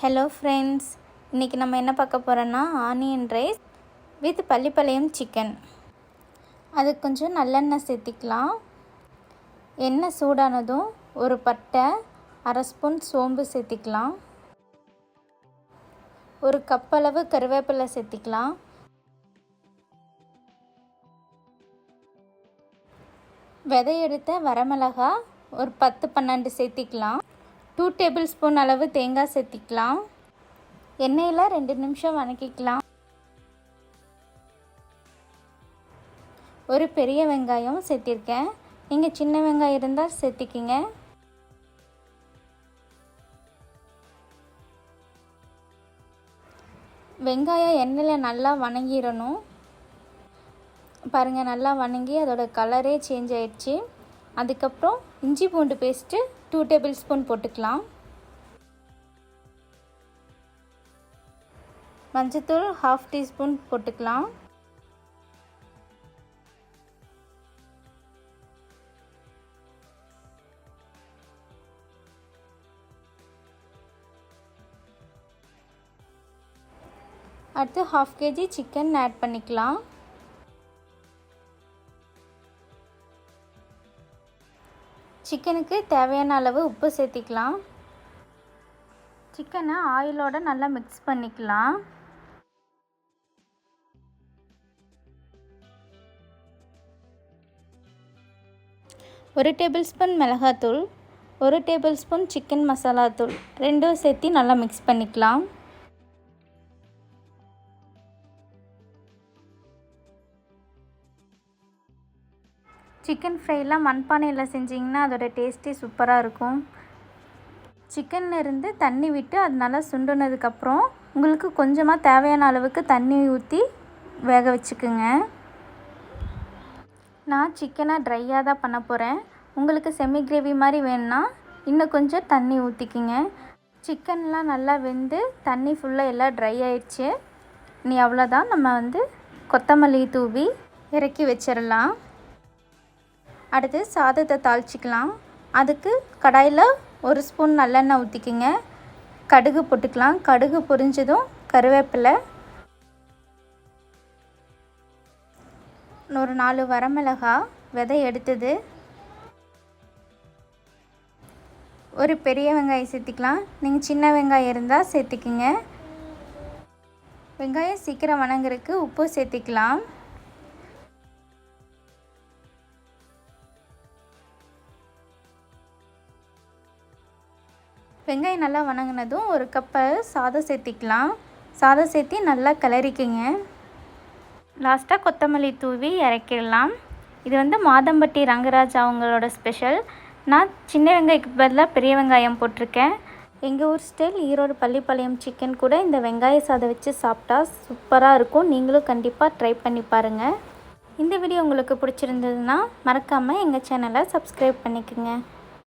Hello friends இன்றைக்கி நம்ம என்ன பார்க்க போகிறோன்னா onion rice with Pallipalayam chicken அது கொஞ்சம் நல்லெண்ணெய் சேர்த்திக்கலாம். எண்ணெய் சூடானதும் ஒரு பட்டை அரை ஸ்பூன் சோம்பு சேர்த்திக்கலாம். ஒரு கப் அளவு கருவேப்பிலை சேர்த்திக்கலாம். விதையெடுத்த வரமிளகா ஒரு பத்து பன்னெண்டு சேர்த்திக்கலாம். டூ டேபிள் ஸ்பூன் அளவு தேங்காய் சேர்த்திக்கலாம். எண்ணெயில் ரெண்டு நிமிஷம் வணக்கிக்கலாம். ஒரு பெரிய வெங்காயம் சேர்த்திருக்கேன். நீங்கள் சின்ன வெங்காயம் இருந்தால் சேர்த்திக்கிங்க. வெங்காயம் எண்ணெயில் நல்லா வணங்கிடணும். பாருங்கள் நல்லா வணங்கி அதோட கலரே சேஞ்ச் ஆயிடுச்சு. அதுக்கப்புறம் இஞ்சி பூண்டு பேஸ்ட்டு டூ டேபிள் ஸ்பூன் போட்டுக்கலாம். மஞ்சத்தூள் ஹாஃப் டீஸ்பூன் போட்டுக்கலாம். அடுத்து ஹாஃப் கேஜி சிக்கன் ஆட் பண்ணிக்கலாம். சிக்கனுக்கு தேவையான அளவு உப்பு சேர்த்திக்கலாம். சிக்கனை ஆயிலோட நல்லா மிக்ஸ் பண்ணிக்கலாம். ஒரு டேபிள் ஸ்பூன் மிளகாத்தூள் ஒரு டேபிள் ஸ்பூன் சிக்கன் மசாலா தூள் ரெண்டும் சேர்த்து நல்லா மிக்ஸ் பண்ணிக்கலாம். சிக்கன் ஃப்ரைலாம் மண்பானையில் செஞ்சிங்கன்னா அதோடய டேஸ்ட்டே சூப்பராக இருக்கும். சிக்கன்ல இருந்து தண்ணி விட்டு அது நல்லா சுண்டுனதுக்கப்புறம் உங்களுக்கு கொஞ்சமாக தேவையான அளவுக்கு தண்ணி ஊற்றி வேக வச்சுக்குங்க. நான் சிக்கனை ட்ரையாக தான் பண்ண போகிறேன் உங்களுக்கு செமி கிரேவி மாதிரி வேணும்னா இன்னும் கொஞ்சம் தண்ணி ஊற்றிக்கிங்க சிக்கன்லாம் நல்லா வெந்து தண்ணி ஃபுல்லாக எல்லாம் ட்ரை ஆயிடுச்சு. நீ அவ்வளோதான் நம்ம வந்து கொத்தமல்லி தூவி இறக்கி வச்சிடலாம். அடுத்து சாதத்தை தாளிச்சிக்கலாம். அதுக்கு கடாயில் ஒரு ஸ்பூன் நல்லெண்ணெய் ஊற்றிக்கிங்க கடுகு போட்டுக்கலாம். கடுகு பொரிஞ்சதும் கருவேப்பிலை. ஒரு நாலு வரமிளகா விதை எடுத்தது. ஒரு பெரிய வெங்காயம் சேர்த்திக்கலாம். நீங்கள் சின்ன வெங்காயம் இருந்தால் சேர்த்திக்கிங்க. வெங்காயம் சீக்கிரம் வணங்குறதுக்கு உப்பு சேர்த்திக்கலாம். வெங்காயம் நல்லா வணங்கினதும் ஒரு கப்பை சாதம் சேர்த்திக்கலாம். சாதம் சேர்த்தி நல்லா கிளறிக்குங்க. லாஸ்ட்டாக கொத்தமல்லி தூவி இறக்கிடலாம். இது வந்து மாதம்பட்டி ரங்கராஜ் அவங்களோட ஸ்பெஷல் நான் சின்ன வெங்காயத்துக்கு பதிலாக பெரிய வெங்காயம் போட்டிருக்கேன். எங்கள் ஊர் ஸ்டைல் ஈரோடு பள்ளிப்பாளையம் சிக்கன் கூட இந்த வெங்காய சாதம் வச்சு சாப்பிட்டா சூப்பராக இருக்கும். நீங்களும் கண்டிப்பாக ட்ரை பண்ணி பாருங்கள் இந்த வீடியோ உங்களுக்கு பிடிச்சிருந்ததுன்னா மறக்காமல் எங்கள் சேனலை சப்ஸ்கிரைப் பண்ணிக்கோங்க.